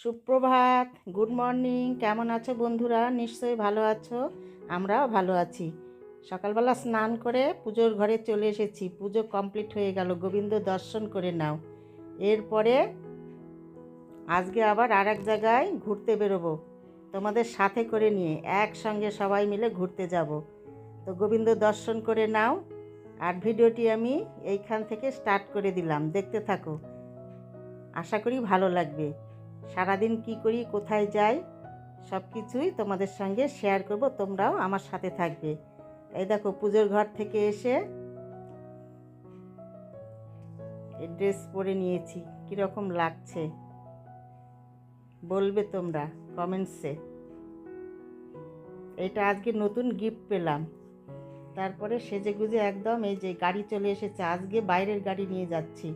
সুপ্রভাত good morning কেমন আছো বন্ধুরা? নিশ্চয়ই ভালো আছো, আমরাও ভালো আছি। সকালবেলা স্নান করে পুজোর ঘরে চলে এসেছি, পুজো কমপ্লিট হয়ে গেল, গোবিন্দ দর্শন করে নাও। এরপরে আজকে আবার আর এক জায়গায় ঘুরতে বেরোবো, তোমাদের সাথে করে নিয়ে একসঙ্গে সবাই মিলে ঘুরতে যাব। তো গোবিন্দ দর্শন করে নাও, আর ভিডিওটি আমি এইখান থেকে স্টার্ট করে দিলাম, দেখতে থাকো। আশা করি ভালো লাগবে। সারাদিন কি করি, কোথায় যাই, সব কিছুই তোমাদের সঙ্গে শেয়ার করব, তোমরাও আমার সাথে থাকবে। এই দেখো, পুজোর ঘর থেকে এসে ড্রেস পরে নিয়েছি, কীরকম লাগছে? বলবে তোমরা কমেন্টসে এটা আজকে নতুন গিফট পেলাম। তারপরে সেজে গুজে একদম এই যে গাড়ি চলে এসেছে, আজকে বাইরের গাড়ি নিয়ে যাচ্ছি।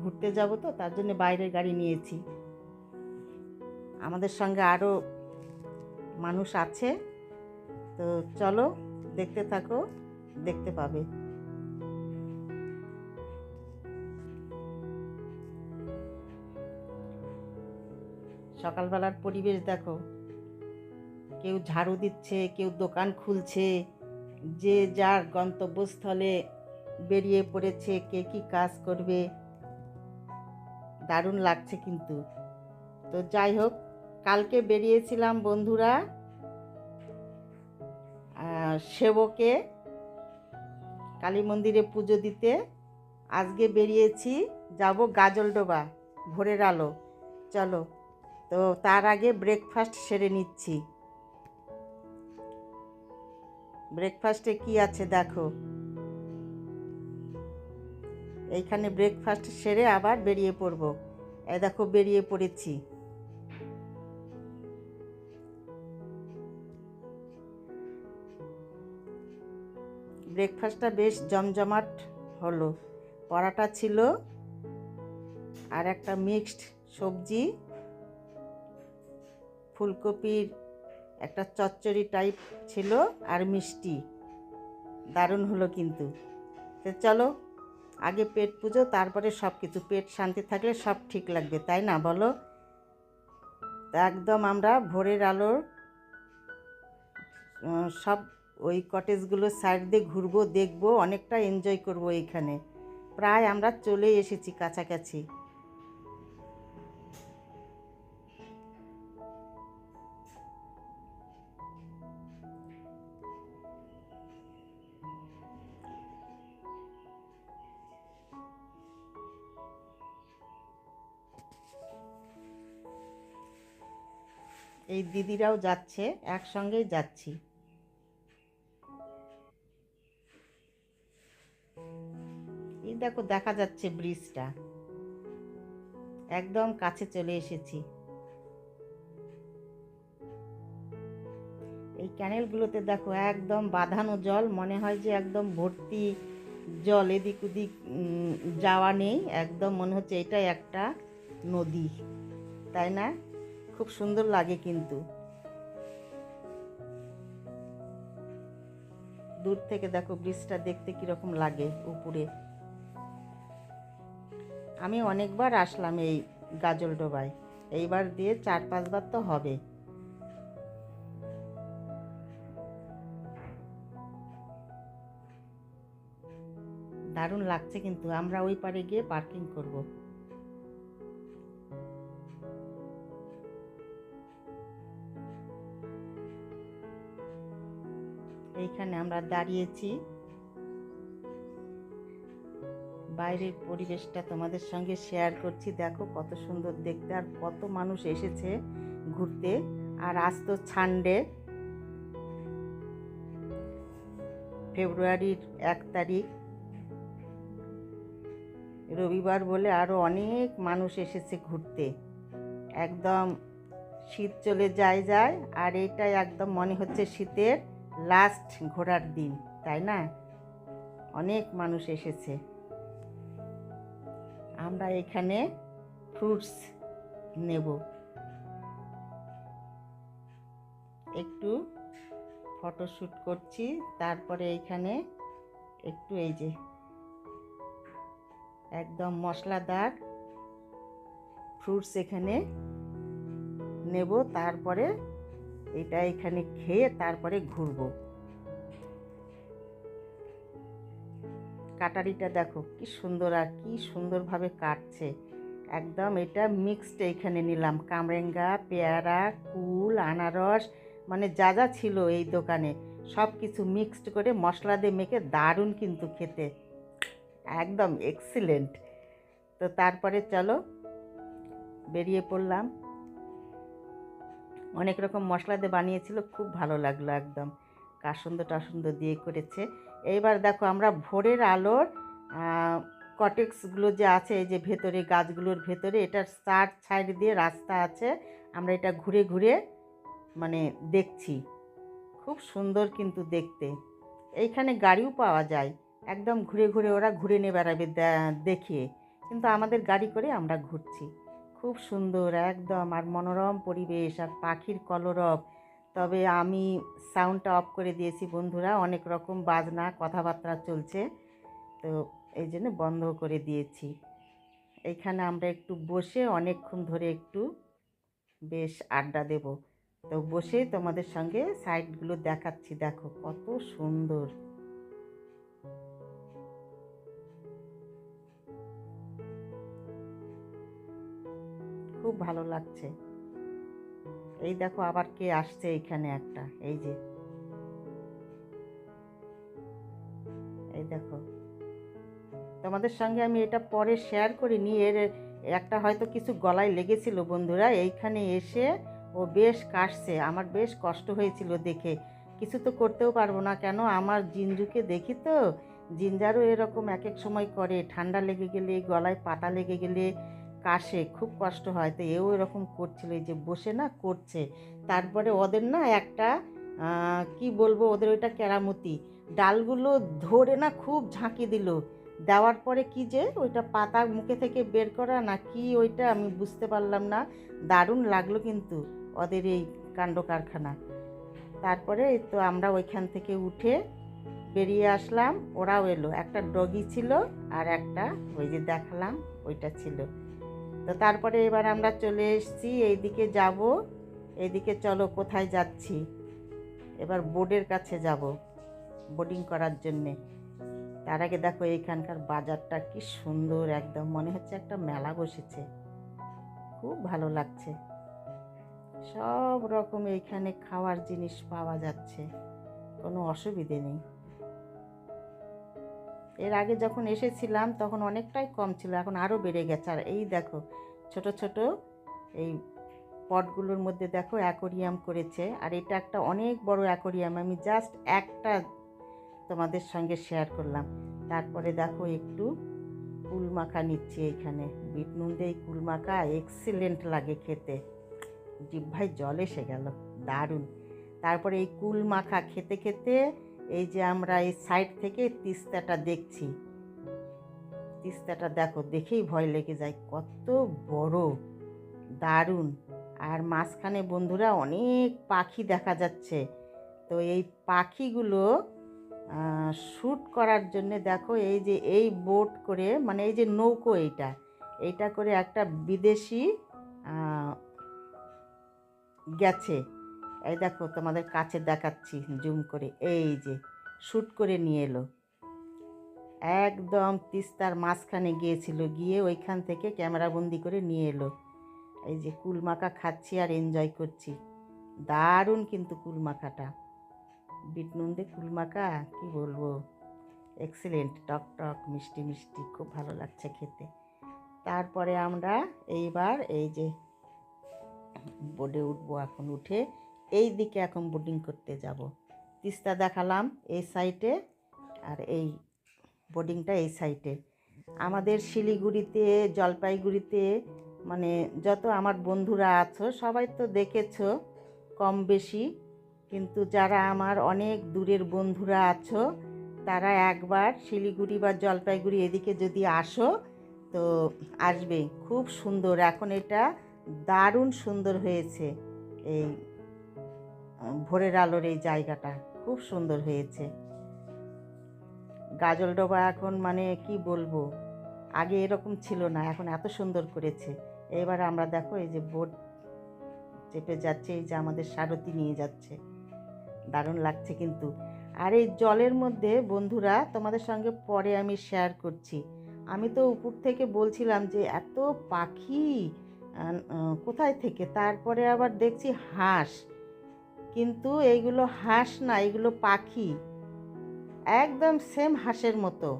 ঘুরতে যাব তো, তার জন্য বাইরের গাড়ি নিয়েছি। আমাদের সঙ্গে আরও মানুষ আছে। তো চলো, দেখতে থাকো, দেখতে পাবে। সকালবেলার পরিবেশ দেখো। কেউ ঝাড়ু দিচ্ছে, কেউ দোকান খুলছে। যে যার গন্তব্যস্থলে বেরিয়ে পড়েছে, কে কি কাজ করবে। দারুণ লাগছে কিন্তু। তো যাই হোক কালকে বেরিয়েছিলাম বন্ধুরা সেবকে, কালী মন্দিরে পুজো দিতে। আজকে বেরিয়েছি, যাব গাজলডোবা, ভোরের আলো। চলো, তো তার আগে ব্রেকফাস্ট সেরে নিচ্ছি। ব্রেকফাস্টে কি আছে দেখো। এইখানে ব্রেকফাস্ট সেরে আবার বেরিয়ে পড়ব। এ দেখো বেরিয়ে পড়েছি। ব্রেকফাস্টটা বেশ জমজমাট হলো। পরাটা ছিল আর একটা মিক্সড সবজি, ফুলকপির একটা চচ্চড়ি টাইপ ছিল আর মিষ্টি। দারুণ হলো কিন্তু। তো চলো, আগে পেট পুজো, তারপরে সব কিছু পেট শান্তি থাকলে সব ঠিক লাগবে, তাই না বলো? একদম আমরা ভোরের আলোর সব ওই কটেজগুলোর সাইড দিয়ে ঘুরবো, দেখব, অনেকটা এনজয় করব এইখানে প্রায় আমরা চলে এসেছি কাছাকাছি। এই দিদিরাও যাচ্ছে, একসঙ্গেই যাচ্ছি। দেখো, দেখা যাচ্ছে ব্রিজটা। একদম কাছে চলে এসেছি। এই ক্যানেলগুলোতে দেখো, একদম বাঁধানো জল, মনে হয় যে একদম ভর্তি জল, এদিক ওদিক যাওয়া নেই, একদম মনে হচ্ছে এটাই একটা নদী, তাই না? খুব সুন্দর লাগে কিন্তু। দূর থেকে দেখো, ব্রিজটা দেখতে কীরকম লাগে উপরে। আমি অনেকবার আসলাম এই গাজলডোবায় এইবার দিয়ে চার পাঁচবার তো হবে। দারুণ লাগছে কিন্তু, আমরা ওই পারে গিয়ে পার্কিং করব। এইখানে আমরা দাঁড়িয়েছি। বাইরের পরিবেশটা তোমাদের সঙ্গে শেয়ার করছি। দেখো কত সুন্দর দেখতে আর কত মানুষ এসেছে ঘুরতে। আর আজ তো ছান্ডে ফেব্রুয়ারির এক তারিখ। রবিবার বলে আরও অনেক মানুষ এসেছে ঘুরতে। একদম শীত চলে যায় যায়, আর এইটাই একদম মনে হচ্ছে শীতের লাস্ট ঘোরার দিন, তাই না? অনেক মানুষ এসেছে। আমরা এখানে ফ্রুটস নেব। একটু ফটোশ্যুট করছি, তারপরে এখানে একটু এই যে একদম মশলাদার ফ্রুটস এখানে নেব, তারপরে এটা এখানে খেয়ে তারপরে ঘুরবো। কাটারিটা দেখো, কি সুন্দর আর কি সুন্দরভাবে কাটছে। একদম এটা মিক্সড এইখানে নিলাম। কামরেঙ্গা, পেয়ারা, কুল, আনারস মানে যা যা ছিল এই দোকানে সব কিছু মিক্সড করে মশলা দিয়ে মেখে দারুণ কিন্তু খেতে। একদম এক্সিলেন্ট তো তারপরে চলো, বেরিয়ে পড়লাম। অনেক রকম মশলা দিয়ে বানিয়েছিল, খুব ভালো লাগল একদম। কাসন্দ টাসন্দ দিয়ে করেছে। এইবার দেখো আমরা ভোরের আলোর কটেক্সগুলো যে আছে, এই যে ভেতরে গাছগুলোর ভেতরে, এটার চার সাইড দিয়ে রাস্তা আছে। আমরা এটা ঘুরে ঘুরে মানে দেখছি। খুব সুন্দর কিন্তু দেখতে। এইখানে গাড়িও পাওয়া যায়। একদম ঘুরে ঘুরে ওরা ঘুরে নিয়ে বেড়াবে দেখিয়ে। কিন্তু আমাদের গাড়ি করে আমরা ঘুরছি। খুব সুন্দর, একদম। আর মনোরম পরিবেশ, আর পাখির কলরব। তবে আমি সাউন্ডটা অফ করে দিয়েছি বন্ধুরা, অনেক রকম বাজনা, কথাবার্তা চলছে। তো এই জন্য বন্ধ করে দিয়েছি। এখানে আমরা একটু বসে অনেকক্ষণ ধরে একটু বেশ আড্ডা দেব। তো বসে তোমাদের সঙ্গে সাইডগুলো দেখাচ্ছি, দেখো কত সুন্দর। খুব ভালো লাগছে। এই দেখো আবার কে আসছে এইখানে একটা, এই যে। এই দেখো। তোমাদের সঙ্গে আমি এটা পরে শেয়ার করিনি, এর একটা হয়তো কিছু গলায় লেগেছিল বন্ধুরা, এইখানে এসে ও বেশ কাশছে, আমার বেশ কষ্ট হয়েছিল দেখে। কিছু তো করতেও পারব না কেন, আমার জিঞ্জুকে দেখি তো, জিঞ্জারও এরকম এক এক সময় করে, ঠান্ডা লেগে গেলে, গলায় পাতা লেগে গেলে কাশে, খুব কষ্ট হয়। তো এও এরকম করছিল, এই যে বসে না করছে। তারপরে ওদের না একটা কি বলব, ওদের ওইটা কেরামতি। ডালগুলো ধরে না খুব ঝাঁকি দিল। দেওয়ার পরে কি যে, ওইটা পাতা মুখে থেকে বের করা না কি ওইটা আমি বুঝতে পারলাম না। দারুণ লাগল কিন্তু ওদের এই কাণ্ড কারখানা। তারপরে তো আমরা ওইখান থেকে উঠে বেরিয়ে আসলাম, ওরাও এলো। একটা ডগি ছিল আর একটা ওই যে দেখালাম, ওইটা ছিল। তো তারপরে এবার আমরা চলে এসেছি, এইদিকে যাব। এইদিকে চলো কোথায় যাচ্ছি? এবার বোর্ডের কাছে যাব বোর্ডিং করার জন্যে। তার আগে দেখো এইখানকার বাজারটা কি সুন্দর, একদম মনে হচ্ছে একটা মেলা বসেছে। খুব ভালো লাগছে। সব রকম এইখানে খাওয়ার জিনিস পাওয়া যাচ্ছে, কোনো অসুবিধে নেই। এর আগে যখন এসেছিলাম, তখন অনেকটাই কম ছিল, এখন আরও বেড়ে গেছে। আর এই দেখো, ছোট ছোট এই পটগুলোর মধ্যে দেখো অ্যাকোরিয়াম করেছে। আর এটা একটা অনেক বড় অ্যাকোরিয়াম, আমি জাস্ট একটা তোমাদের সঙ্গে শেয়ার করলাম। তারপরে দেখো একটু কুল মাখা নিচ্ছি এইখানে বিট নুন দিয়ে কুল মাখা এক্সিলেন্ট লাগে খেতে। জিভ্ভায় জল এসে গেল, দারুণ। তারপরে এই কুল মাখা খেতে খেতে এই যে আমরা এই সাইড থেকে তিস্তাটা দেখছি। তিস্তাটা দেখো, দেখেই ভয় লেগে যায়। কত বড়, দারুণ। আর মাঝখানে বন্ধুরা অনেক পাখি দেখা যাচ্ছে। তো এই পাখিগুলো শ্যুট করার জন্য দেখো এই যে এই বোট করে মানে এই যে নৌকো এইটা এইটা করে একটা বিদেশি গেছে। এই দেখো তোমাদের কাছে দেখাচ্ছি জুম করে। এই যে শ্যুট করে নিয়ে এলো। একদম তিস্তার মাঝখানে গিয়েছিল, গিয়ে ওইখান থেকে ক্যামেরাবন্দি করে নিয়ে এলো। এই যে কুলমাখা খাচ্ছি আর এনজয় করছি। দারুণ কিন্তু কুলমাখাটা। দিয়ে কুলমাখা, কি বলব? এক্সেলেন্ট টক টক, মিষ্টি মিষ্টি, খুব ভালো লাগছে খেতে। তারপরে আমরা এইবার এই যে বোর্ডে উঠবো, এখন উঠে এই দিকে এখন বোর্ডিং করতে যাব। তিস্তা দেখালাম এই সাইটে আর এই বোর্ডিংটা এই সাইটে আমাদের শিলিগুড়িতে, জলপাইগুড়িতে মানে যত আমার বন্ধুরা আছো, সবাই তো দেখেছ কম বেশি। কিন্তু যারা আমার অনেক দূরের বন্ধুরা আছো, তারা একবার শিলিগুড়ি বা জলপাইগুড়ি এদিকে যদি আসো, তো আসবে খুব সুন্দর। এখন এটা দারুণ সুন্দর হয়েছে এই ভোরের আলোর এই জায়গাটা খুব সুন্দর হয়েছে। গাজলডোবা এখন মানে কি বলব? আগে এরকম ছিল না, এখন এত সুন্দর করেছে। এবার আমরা দেখো এই যে বোট চেপে যাচ্ছে, এই যে আমাদের সারথি নিয়ে যাচ্ছে। দারুণ লাগছে কিন্তু। আর এই জলের মধ্যে বন্ধুরা, তোমাদের সঙ্গে পরে আমি শেয়ার করছি। আমি তো উপর থেকে বলছিলাম যে এত পাখি কোথায় থেকে? তারপরে আবার দেখছি হাঁস। কিন্তু এইগুলো হাঁস না এগুলো পাখি। একদম সেম হাঁসের মতো।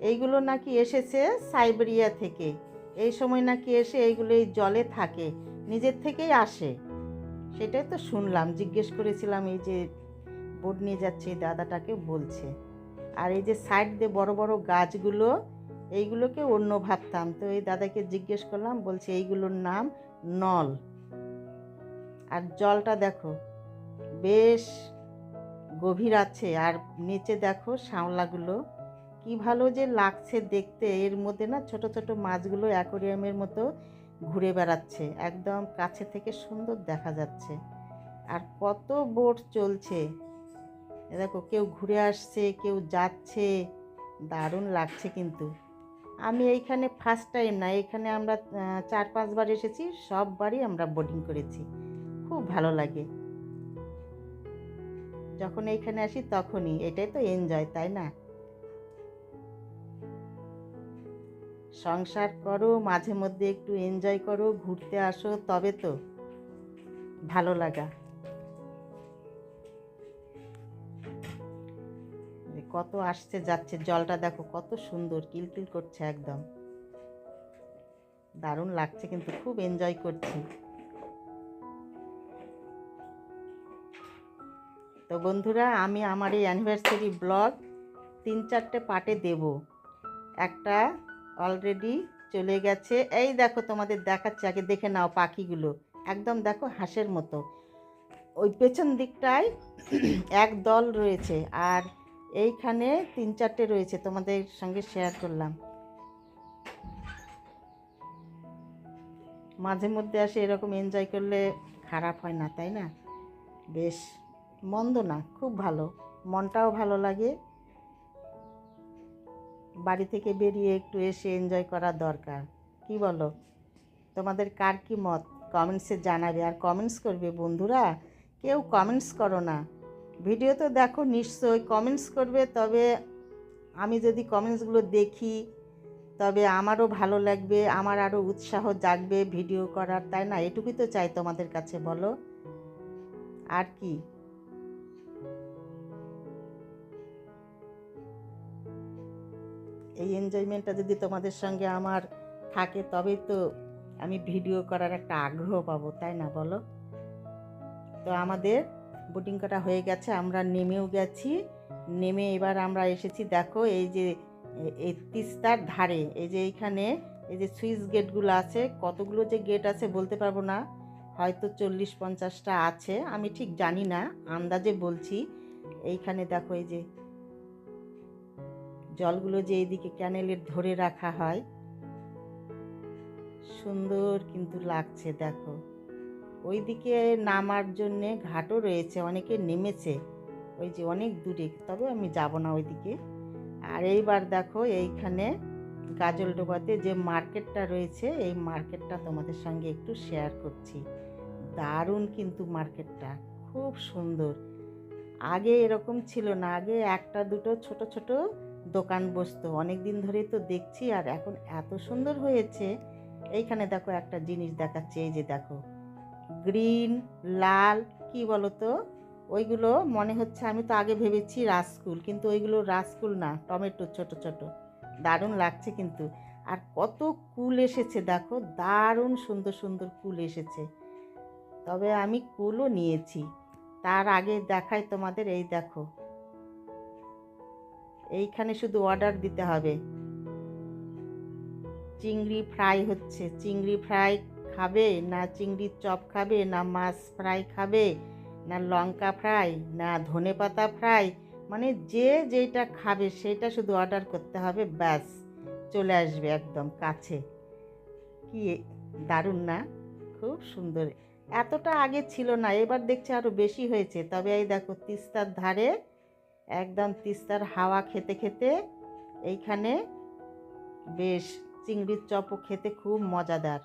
এইগুলো নাকি এসেছে সাইবেরিয়া থেকে। এই সময় নাকি এসে এইগুলো এই জলে থাকে, নিজের থেকেই আসে। সেটাই তো শুনলাম, জিজ্ঞেস করেছিলাম এই যে বোট নিয়ে যাচ্ছে, এই দাদাটাকে বলছে। আর এই যে সাইড দিয়ে বড় বড় গাছগুলো, এইগুলোকে অন্য ভাবতাম। তো এই দাদাকে জিজ্ঞেস করলাম, বলছে এইগুলোর নাম নল। আর জলটা দেখো, বেশ গভীর আছে। আর নিচে দেখো শ্যাওলাগুলো, কি ভালো যে লাগছে দেখতে। এর মধ্যে না ছোট ছোট মাছগুলো অ্যাকোরিয়ামের মতো ঘুরে বেড়াচ্ছে। একদম কাছে থেকে সুন্দর দেখা যাচ্ছে। আর কত বোট চলছে। দেখো, কেউ ঘুরে আসছে, কেউ যাচ্ছে। দারুণ লাগছে কিন্তু। আমি এইখানে ফার্স্ট টাইম না, এখানে আমরা চার পাঁচবার এসেছি, সববারই আমরা বোটিং করেছি। খুব ভালো লাগে। যখন এইখানে আসি তখনই, এটাই তো এনজয় তাই না? সংসার করো, মাঝে মধ্যে একটু এনজয় করো, ঘুরতে আসো, তবে তো ভালো লাগা। কত আসছে, যাচ্ছে, জলটা দেখো কত সুন্দর, কিলকিল করছে একদম। দারুণ লাগছে কিন্তু, খুব এনজয় করছি। তো বন্ধুরা, আমি আমার এই অ্যানিভার্সারি ব্লগ তিন চারটে পার্টে দেব। একটা অলরেডি চলে গেছে। এই দেখো, তোমাদের দেখাচ্ছে। আগে দেখে নাও পাখিগুলো। একদম দেখো, হাঁসের মতো। ওই পেছন দিকটায় এক দল রয়েছে আর এইখানে তিন চারটে রয়েছে। তোমাদের সঙ্গে শেয়ার করলাম। মাঝে মধ্যে আসে এরকম এনজয় করলে খারাপ হয় না, তাই না? বেশ। মন্দ না, খুব ভালো। মনটাও ভালো লাগে। বাড়ি থেকে বেরিয়ে একটু এসে এনজয় করা দরকার। কি বলো? তোমাদের কার কি মত? কমেন্টসে জানাবে। আর কমেন্টস করবে বন্ধুরা। কেউ কমেন্টস করো না। ভিডিও তো দেখো নিশ্চয়ই কমেন্টস করবে। তবে আমি যদি কমেন্টসগুলো দেখি, তবে আমারও ভালো লাগবে, আমার আরও উৎসাহ জাগবে ভিডিও করার। তাই না? এটুকুই তো চাই তোমাদের কাছে, বলো। আর কি? এই এনজয়মেন্টটা যদি তোমাদের সঙ্গে আমার থাকে, তবেই তো আমি ভিডিও করার একটা আগ্রহ পাবো, তাই না বলো? তো আমাদের বোটিং করা হয়ে গেছে, আমরা নেমেও গেছি, নেমে এবার আমরা এসেছি, দেখো এই যে, এই তিস্তার ধারে, এই যে এইখানে, এই যে সুইচ গেটগুলো আছে, কতগুলো যে গেট আছে বলতে পারব না, হয়তো চল্লিশ পঞ্চাশটা আছে, আমি ঠিক জানি না, আন্দাজে বলছি, এইখানে দেখো এই যে জলগুলো যে এইদিকে ক্যানেলের ধরে রাখা হয়। সুন্দর কিন্তু লাগছে, দেখো। ওইদিকে নামার জন্যে ঘাটও রয়েছে, অনেকে নেমেছে। ওই যে অনেক দূরে, তবে আমি যাব না ওইদিকে। আর এইবার দেখো, এইখানে গাজলডোবাতে যে মার্কেটটা রয়েছে, এই মার্কেটটা তোমাদের সঙ্গে একটু শেয়ার করছি। দারুণ কিন্তু মার্কেটটা, খুব সুন্দর। আগে এরকম ছিল না, আগে একটা দুটো ছোট ছোট দোকান বসতো। অনেক দিন ধরেই তো দেখছি আর এখন এত সুন্দর হয়েছে। এইখানে দেখো একটা জিনিস দেখাচ্ছে, এই যে দেখো। গ্রিন, লাল, কি বলো তো ওইগুলো মনে হচ্ছে আমি তো আগে ভেবেছি রাসকুল কিন্তু ওইগুলো রাসকুল না, টমেটো ছোট ছোট। দারুণ লাগছে কিন্তু। আর কত কুল এসেছে দেখো, দারুণ সুন্দর সুন্দর কুল এসেছে। তবে আমি কুলও নিয়েছি। তার আগে দেখাই তোমাদের, এই দেখো। এইখানে শুধু অর্ডার দিতে হবে। চিংড়ি ফ্রাই হচ্ছে। চিংড়ি ফ্রাই খাবে না চিংড়ির চপ খাবে, না মাছ ফ্রাই খাবে, না লঙ্কা ফ্রাই না ধনে পাতা ফ্রাই মানে যে যেটা খাবে সেটা শুধু অর্ডার করতে হবে, ব্যাস। চলে আসবে একদম কাছে। কি দারুণ না? খুব সুন্দর। এতটা আগে ছিল না, এবার দেখছি আরও বেশি হয়েছে। তবে এই দেখো, তিস্তার ধারে একদম তিস্তার হাওয়া খেতে খেতে এইখানে বেশ চিংড়ির চপও খেতে খুব মজাদার।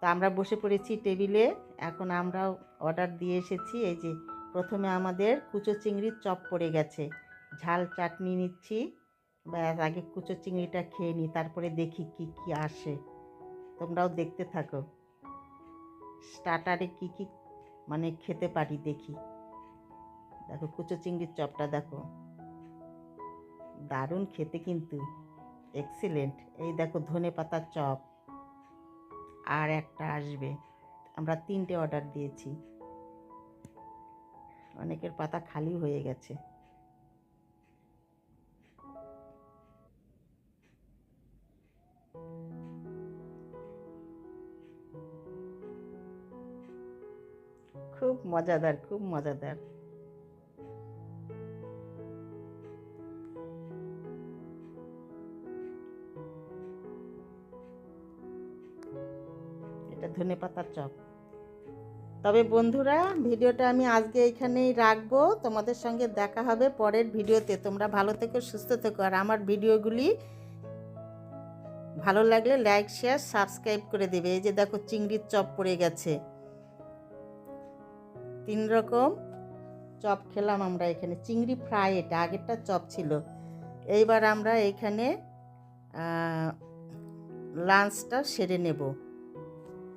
তো আমরা বসে পড়েছি টেবিলে, এখন আমরাও অর্ডার দিয়ে এসেছি। এই যে প্রথমে আমাদের কুচো চিংড়ির চপ পড়ে গেছে। ঝাল চাটনি নিচ্ছি, ব্যাস আগে কুচো চিংড়িটা খেয়ে নিই, তারপরে দেখি কি কি আসে। তোমরাও দেখতে থাকো। স্টার্টারে কি কি মানে খেতে পারি দেখি। দেখো, কুচো চিংড়ির চপটা দেখো। দারুণ খেতে কিন্তু। এক্সিলেন্ট এই দেখো, ধনে পাতার চপ। আর একটা আসবে। আমরা তিনটে অর্ডার দিয়েছি। অনেকের পাতা খালি হয়ে গেছে। খুব মজাদার খুব মজাদার। ধনে পাতার চপ। তবে বন্ধুরা, ভিডিওটা আমি আজকে এইখানেই রাখব। তোমাদের সঙ্গে দেখা হবে পরের ভিডিওতে। তোমরা ভালো থেকো, সুস্থ থেকো। আর আমার ভিডিওগুলি ভালো লাগলে লাইক, শেয়ার, সাবস্ক্রাইব করে দেবে। এই যে দেখো চিংড়ির চপ পড়ে গেছে। তিন রকম চপ খেলাম আমরা এখানে। চিংড়ি ফ্রাই এটা, আগেরটা চপ ছিল। এইবার আমরা এখানে লাঞ্চটা সেরে নেব।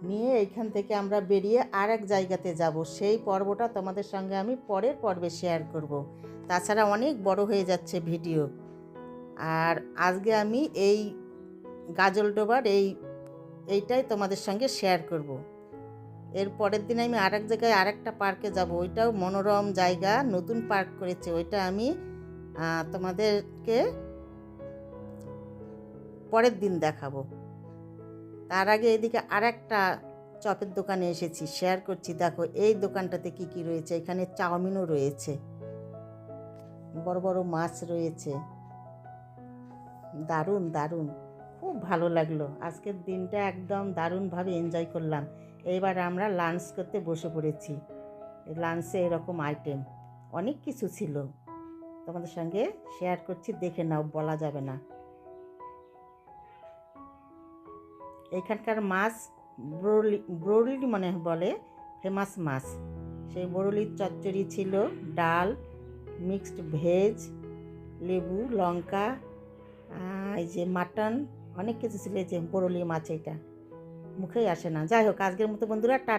নিয়ে এইখান থেকে আমরা বেরিয়ে আর এক জায়গাতে যাব। সেই পর্বটা তোমাদের সঙ্গে আমি পরের পর্বে শেয়ার করব। তাছাড়া অনেক বড় হয়ে যাচ্ছে ভিডিও আর আজকে আমি এই গাজলডোবার এই, এইটাই তোমাদের সঙ্গে শেয়ার করব। এর পরের দিন আমি আরেক জায়গায় আর একটা পার্কে যাব। ওইটাও মনোরম জায়গা, নতুন পার্ক করেছে। ওইটা আমি তোমাদেরকে পরের দিন দেখাবো। তার আগে এদিকে আরেকটা চপের দোকানে এসেছি শেয়ার করছি। দেখো, এই দোকানটাতে কি কি রয়েছে? এখানে চাউমিনও রয়েছে, বড় বড় মাছ রয়েছে। দারুণ দারুণ, খুব ভালো লাগল। আজকের দিনটা একদম দারুণভাবে এনজয় করলাম। এইবার আমরা লাঞ্চ করতে বসে পড়েছি। লাঞ্চে এরকম আইটেম অনেক কিছু ছিল। তোমাদের সঙ্গে শেয়ার করছি, দেখে নাও, বলা যাবে না। এখানকার মাছ ব্রোলি ব্রোলি মনে বলে ফেমাস মাছ। সেই বরলির চচ্চড়ি ছিল, ডাল মিক্সড ভেজ লেবু, লঙ্কা এই যে মাটন অনেক কিছু ছিল যে বরলি মাছ এটা। মুখেই আসে না। যাই হোক, আজকের মতো বন্ধুরা, টা